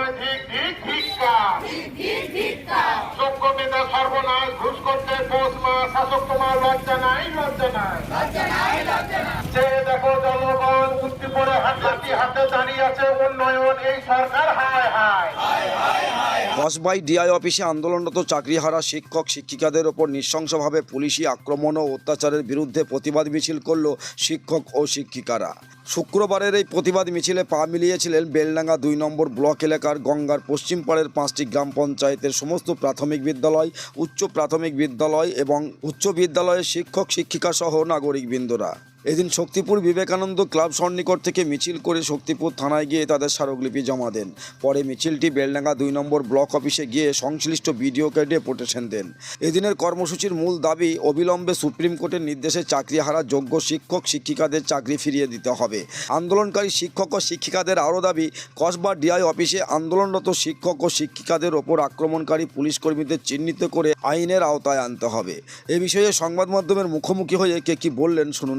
সময় ঠিক ঠিক ধিক্কার যোগ্য নেতা সর্বনাশ ঘুষ করতে পোষ মা শাসক তোমার লজ্জা নাই লজ্জা নাই। যে দেখো জনগণ হাত হাতে দাঁড়িয়ে আছে, উন্নয়ন, এই সরকার হায় হায়। কসবাই ডিআই অফিসে আন্দোলনরত চাকরিহারা শিক্ষক, শিক্ষিকাদের ওপর নৃশংসভাবে পুলিশি আক্রমণ ও অত্যাচারের বিরুদ্ধে প্রতিবাদ মিছিল করল শিক্ষক ও শিক্ষিকারা। শুক্রবারের এই প্রতিবাদ মিছিলে পা মিলিয়েছিলেন বেলডাঙ্গা দুই নম্বর ব্লক এলাকার গঙ্গার পশ্চিম পাড়ের পাঁচটি গ্রাম পঞ্চায়েতের সমস্ত প্রাথমিক বিদ্যালয়, উচ্চ প্রাথমিক বিদ্যালয় এবং উচ্চ বিদ্যালয়ের শিক্ষক, শিক্ষিকা সহ নাগরিকবৃন্দরা। এদিন শক্তিপুর বিবেকানন্দ ক্লাব সন্নিকট থেকে মিছিল করে শক্তিপুর থানায় গিয়ে তাদের স্মারকলিপি জমা দেন। পরে মিছিলটি বেলডাঙ্গা দুই নম্বর ব্লক অফিসে গিয়ে সংশ্লিষ্ট বিডিওকে ডেপুটেশন দেন। এদিনের কর্মসূচির মূল দাবি, অবিলম্বে সুপ্রিম কোর্টের নির্দেশে চাকরিহারা যোগ্য শিক্ষক, শিক্ষিকাদের চাকরি ফিরিয়ে দিতে হবে। আন্দোলনকারী শিক্ষক ও শিক্ষিকাদের আরও দাবি, কসবা ডিআই অফিসে আন্দোলনরত শিক্ষক ও শিক্ষিকাদের ওপর আক্রমণকারী পুলিশ কর্মীদের চিহ্নিত করে আইনের আওতায় আনতে হবে। এ বিষয়ে সংবাদ মাধ্যমের মুখোমুখি হয়ে কে কি বললেন, শুনুন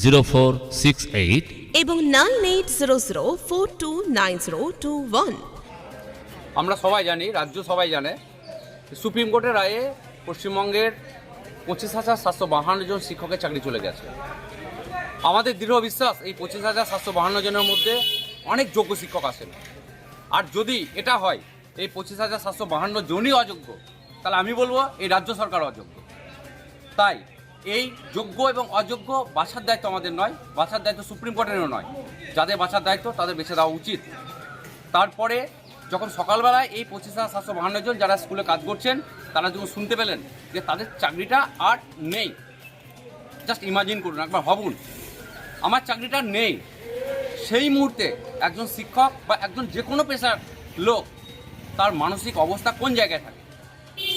zero four six eight এবং nine eight zero zero four two nine zero two one আমরা সবাই জানি রাজ্য সবাই জানে সুপ্রিম কোর্টের রায়ে পশ্চিমবঙ্গের পঁচিশ হাজার সাতশো বাহান্ন জন শিক্ষকের চাকরি চলে গেছে। আমাদের দৃঢ় বিশ্বাস এই পঁচিশ হাজার সাতশো বাহান্ন জনের মধ্যে অনেক যোগ্য শিক্ষক আছেন। আর যদি এটা হয় এই পঁচিশ হাজার সাতশো বাহান্ন জনই অযোগ্য তাহলে আমি বলব এই রাজ্য সরকার অযোগ্য। তাই এই যোগ্য এবং অযোগ্য বাছার দায়িত্ব আমাদের নয়, বাছার দায়িত্ব সুপ্রিম কোর্টেরও নয়। যাদের বাছার দায়িত্ব তাদের বেছে দেওয়া উচিত। তারপরে যখন সকালবেলায় এই পঁচিশ হাজার সাতশো বাহান্ন জন যারা স্কুলে কাজ করছেন, তারা যখন শুনতে পেলেন যে তাদের চাকরিটা আর নেই জাস্ট ইমাজিন করুন, একবার ভাবুন, আমার চাকরিটা নেই। সেই মুহূর্তে একজন শিক্ষক বা একজন যে কোনো পেশার লোক তার মানসিক অবস্থা কোন জায়গায় থাকে?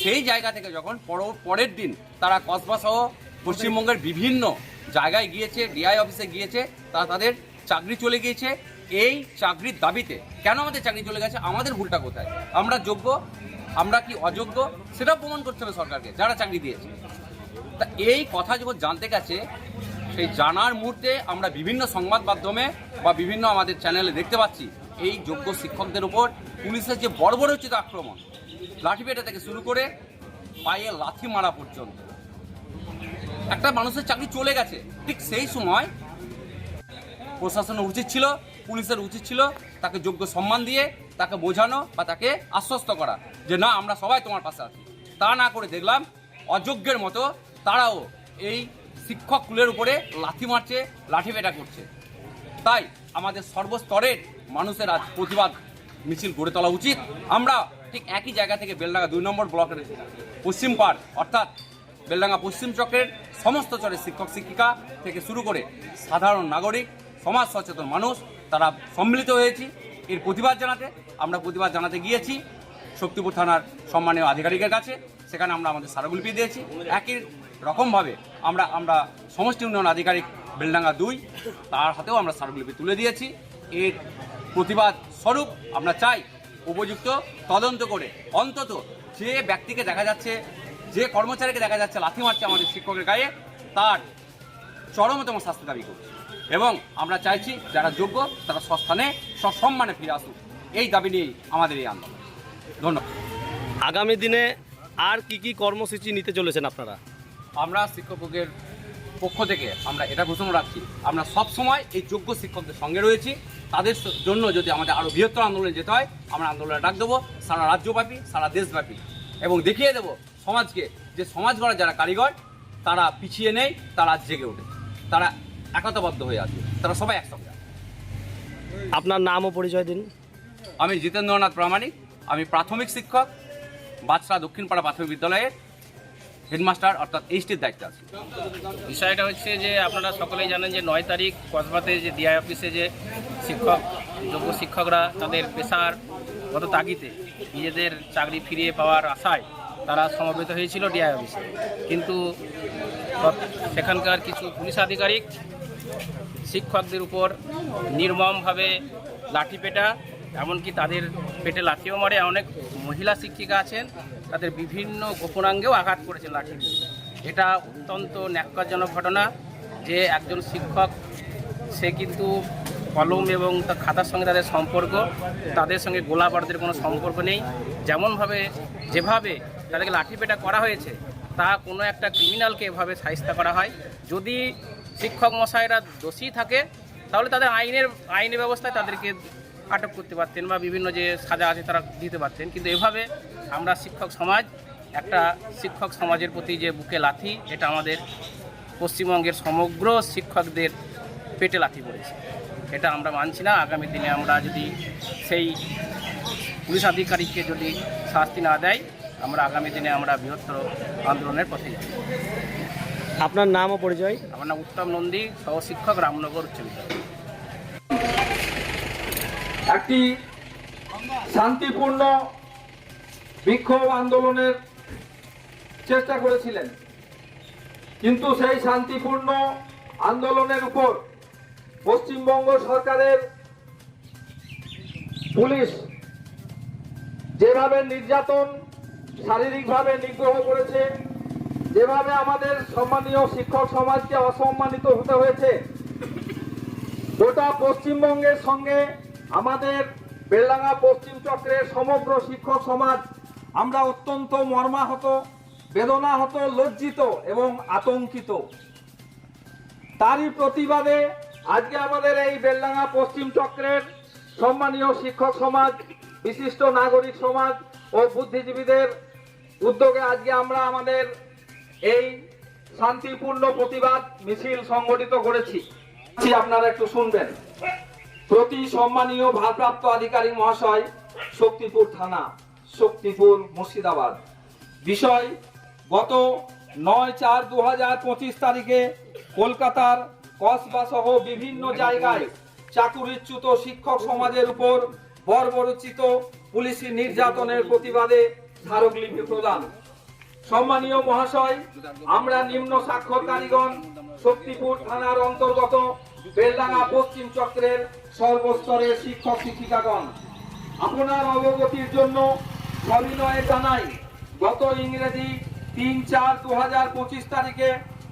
সেই জায়গা থেকে যখন পর- পরের দিন তারা কসবা সহ পশ্চিমবঙ্গের বিভিন্ন জায়গায় গিয়েছে ডিআই অফিসে গিয়েছে, তারা তাদের চাকরি চলে গিয়েছে। এই চাকরির দাবিতে কেন আমাদের চাকরি চলে গেছে? আমাদের ভুলটা কোথায়? আমরা যোগ্য? আমরা কি অযোগ্য? সেটাও প্রমাণ করতে হবে সরকারকে, যারা চাকরি দিয়েছে। তা এই কথা যখন জানতে গেছে, সেই জানার মুহূর্তে আমরা বিভিন্ন সংবাদ মাধ্যমে বা বিভিন্ন আমাদের চ্যানেলে দেখতে পাচ্ছি, এই যোগ্য শিক্ষকদের উপর পুলিশের যে বড় বড় বর্বরোচিত আক্রমণ, লাঠিপেটা থেকে শুরু করে পায়ে লাথি মারা পর্যন্ত। একটা মানুষের চাকরি চলে গেছে। ঠিক সেই সময় প্রশাসনের উচিত ছিল, পুলিশের উচিত ছিল তাকে যোগ্য সম্মান দিয়ে, তাকে বোঝানো বা তাকে আশ্বস্ত করা যে না, আমরা সবাই তোমার পাশে আছি। তা না করে দেখলাম অযোগ্যের মতো তারাও এই শিক্ষক কুলের উপরে লাথি মারছে, লাঠি পেটা করছে। তাই আমাদের সর্বস্তরের মানুষের আজ প্রতিবাদ মিছিল গড়ে তোলা উচিত। আমরা ঠিক একই জায়গা থেকে বেলডাঙ্গা দুই নম্বর ব্লকের পশ্চিম পাড়, অর্থাৎ বেলডাঙ্গা পশ্চিম চক্রের সমস্ত চরের শিক্ষক, শিক্ষিকা থেকে শুরু করে সাধারণ নাগরিক, সমাজ সচেতন মানুষ, তারা সম্মিলিত হয়েছি। এর প্রতিবাদ জানাতে আমরা প্রতিবাদ জানাতে গিয়েছি শক্তিপুর থানার সম্মানীয় আধিকারিকের কাছে। সেখানে আমরা আমাদের স্মারকলিপি দিয়েছি। একই রকমভাবে আমরা আমরা সমষ্টি উন্নয়ন আধিকারিক বেলডাঙ্গা দুই, তার হাতেও আমরা স্মারকলিপি তুলে দিয়েছি। এর প্রতিবাদ স্বরূপ আমরা চাই উপযুক্ত তদন্ত করে অন্তত যে ব্যক্তিকে দেখা যাচ্ছে যে কর্মচারীকে দেখা যাচ্ছে লাথি মারছে আমাদের শিক্ষকের গায়ে তার চরমতম শাস্তি দাবি করছি। এবং আমরা চাইছি যারা যোগ্য তারা সস্থানে সসম্মানে ফিরে আসুক। এই দাবি নিয়েই আমাদের এই আন্দোলন। ধন্যবাদ। আগামী দিনে আর কি কি কর্মসূচি নিতে চলেছেন আপনারা? আমরা শিক্ষকের পক্ষ থেকে আমরা এটা ঘোষণা রাখছি আমরা সব সময় এই যোগ্য শিক্ষকদের সঙ্গে রয়েছি। তাদের জন্য যদি আমাদের আরও বৃহত্তর আন্দোলনে যেতে হয় আমরা আন্দোলনে ডাক দেবো। সারা রাজ্যব্যাপী সারা দেশব্যাপী। এবং দেখিয়ে দেবো সমাজকে যে সমাজ গড়ার যারা কারিগর তারা পিছিয়ে নেই তারা আজ জেগে ওঠে তারা একতাবদ্ধ হয়ে আছে। তারা সবাই একসঙ্গে আপনার নাম ও পরিচয় দিন। আমি জিতেন্দ্রনাথ প্রামাণিক। আমি প্রাথমিক শিক্ষক বাদশাহ দক্ষিণপাড়া প্রাথমিক বিদ্যালয়ের হেডমাস্টার অর্থাৎ এইচটির দায়িত্ব আছে। বিষয়টা হচ্ছে যে আপনারা সকলেই জানেন যে নয় তারিখ কসবাতে যে ডিআই অফিসে যে শিক্ষক যোগ্য শিক্ষকরা তাদের পেশার গত তাগিতে নিজেদের চাকরি ফিরিয়ে পাওয়ার আশায় তারা সমবেত হয়েছিল ডিআই অফিসে কিন্তু সেখানকার কিছু পুলিশ আধিকারিক, শিক্ষকদের উপর নির্মমভাবে লাঠি পেটা এমনকি তাদের পেটে লাঠিও মারে। অনেক মহিলা শিক্ষিকা আছেন, তাদের বিভিন্ন গোপনাঙ্গেও আঘাত করেছেন লাঠি এটা অত্যন্ত ন্যাক্কারজনক ঘটনা যে একজন শিক্ষক, সে কিন্তু কলম এবং তার খাতার সঙ্গে তাদের সম্পর্ক, তাদের সঙ্গে গোলাবারদের কোনো সম্পর্ক নেই। যেমনভাবে, যেভাবে তাদেরকে লাঠিপেটা করা হয়েছে তা কোনো একটা ক্রিমিনালকে এভাবে সাহিস্তা করা হয়। যদি শিক্ষক মশাইরা দোষী থাকে, তাহলে তাদের আইনের আইনি ব্যবস্থায় তাদেরকে আটক করতে পারতেন বা বিভিন্ন যে সাজা আছে তারা দিতে পারতেন। কিন্তু এভাবে আমরা শিক্ষক সমাজ, একটা শিক্ষক সমাজের প্রতি যে বুকে লাথি এটা আমাদের পশ্চিমবঙ্গের সমগ্র শিক্ষকদের পেটে লাথি পড়েছে। এটা আমরা মানছি না। আগামী দিনে আমরা যদি সেই পুলিশ আধিকারিককে যদি শাস্তি না দেয় আমরা আগামী দিনে আমরা বৃহত্তর আন্দোলনের পথে যাব আপনার নাম ও পরিচয়? আমার নাম উত্তম নন্দী সহশিক্ষক রামনগর উচ্চ বিদ্যালয়। একটি শান্তিপূর্ণ বিক্ষোভ আন্দোলনের চেষ্টা করেছিলেন। কিন্তু সেই শান্তিপূর্ণ আন্দোলনের উপর পশ্চিমবঙ্গ সরকারের পুলিশ যেভাবে নির্যাতন শারীরিকভাবে নিগ্রহ করেছে। যেভাবে আমাদের সম্মানীয় শিক্ষক সমাজকে অসম্মানিত হতে হয়েছে। গোটা পশ্চিমবঙ্গের সঙ্গে আমাদের বেলডাঙ্গা পশ্চিম চক্রের সমগ্র শিক্ষক সমাজ, আমরা অত্যন্ত মর্মাহত, বেদনাহত, লজ্জিত এবং আতঙ্কিত। তারই প্রতিবাদে আজকে আমাদের এই বেলডাঙ্গা পশ্চিম চক্রের সম্মানীয় শিক্ষক সমাজ, বিশিষ্ট নাগরিক সমাজ ও বুদ্ধিজীবীদের উদ্যোগে আজকে আমরা আমাদের এই শান্তিপূর্ণ প্রতিবাদ মিছিল সংগঠিত করেছি। আপনারা একটু শুনবেন। প্রতি সম্মানীয় ভারপ্রাপ্ত আধিকারিক মহাশয় শক্তিপুর থানা, শক্তিপুর মুর্শিদাবাদ। বিষয়, গত নয় চার দু হাজার পঁচিশ তারিখে কলকাতার কসবা সহ বিভিন্ন জায়গায় চাকুরিচ্যুত শিক্ষক সমাজের উপর বর্বরচিত পুলিশি নির্যাতনের প্রতিবাদে স্মারকলিপি প্রদান। সম্মানীয় মহাশয়, আমরা নিম্ন স্বাক্ষরকারীগণ শক্তিপুর থানার অন্তর্গত বেলডাঙ্গা পশ্চিম চক্রের সর্বস্তরের শিক্ষক শিক্ষিকাগণ, আপনার অবগতির জন্য সবিনয়ে জানাই, গত ইংরেজি তিন চার দু তারিখে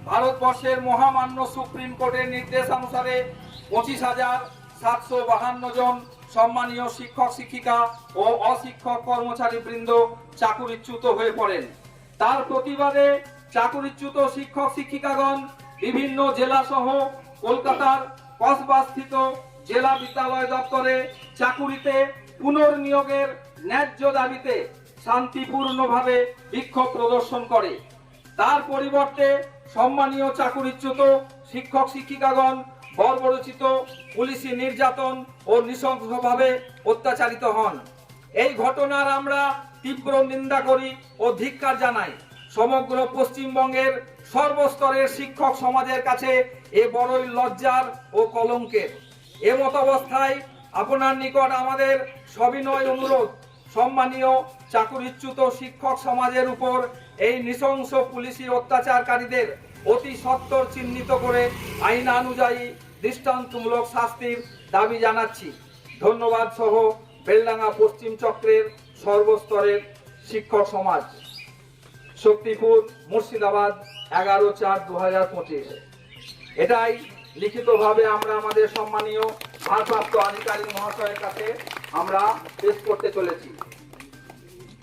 ভারতবর্ষের মহামান্য সুপ্রিম কোর্টের নির্দেশানুসারে পঁচিশ হাজার সাতশো বাহান্ন জন সম্মানীয় শিক্ষক, শিক্ষিকা ও অশিক্ষক কর্মচারী বৃন্দ চাকুরিচ্যুত হয়ে পড়েন। তার প্রতিবাদে চাকুরিচ্যুত শিক্ষক, শিক্ষিকাগণ বিভিন্ন জেলা সহ কলকাতার কসবাস্থিত জেলা বিদ্যালয় দপ্তরে চাকুরিতে পুনর্নিয়োগের ন্যায্য দাবিতে শান্তিপূর্ণভাবে বিক্ষোভ প্রদর্শন করে। তার পরিবর্তে সম্মানীয় চাকুরিচ্যুত শিক্ষক, শিক্ষিকাগণ বর্বরচিত পুলিশি নির্যাতন ও নৃশংসভাবে অত্যাচারিত হন। এই ঘটনার আমরা তীব্র নিন্দা করি ও ধিক্কার জানাই। সমগ্র পশ্চিমবঙ্গের সর্বস্তরের শিক্ষক সমাজের কাছে এ বড়ই লজ্জার ও কলঙ্কের। এমত অবস্থায় আপনার নিকট আমাদের সবিনয় অনুরোধ, সম্মানীয় চাকুরিচ্যুত শিক্ষক সমাজের উপর এই নৃশংস পুলিশি অত্যাচারকারীদের অতি সত্বর চিহ্নিত করে আইনানুযায়ী দৃষ্টান্তমূলক শাস্তির দাবি জানাচ্ছি। ধন্যবাদ সহ বেলডাঙ্গা পশ্চিম চক্রের সর্বস্তরের শিক্ষক সমাজ। শক্তিপুর মুর্শিদাবাদ এগারো চার দু হাজার পঁচিশ। এটাই লিখিতভাবে আমরা আমাদের সম্মানীয় ভারপ্রাপ্ত আধিকারিক মহাশয়ের কাছে আমরা পেশ করতে চলেছি।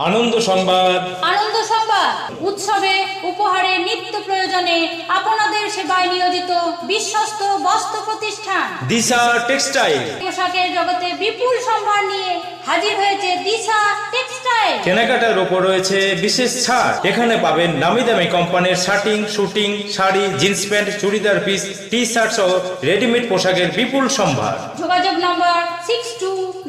আনন্দ সংবাদ। আনন্দ সংবাদ। উৎসবে উপহারে নিত্য প্রয়োজনে আপনাদের সেবায় নিয়োজিত বিশ্বস্ত বস্ত্র প্রতিষ্ঠান। দিশা টেক্সটাইল। পোশাকের জগতে বিপুল সম্ভার নিয়ে হাজির হয়েছে দিশা টেক্সটাইল। কেনাকাটার ওপর রয়েছে বিশেষ ছাড়। এখানে পাবেন নামি দামি কোম্পানির shirting suiting sari jeans pant churidar piece T shirt সহ রেডিমেড পোশাকের বিপুল সম্ভার। যোগাযোগ number six two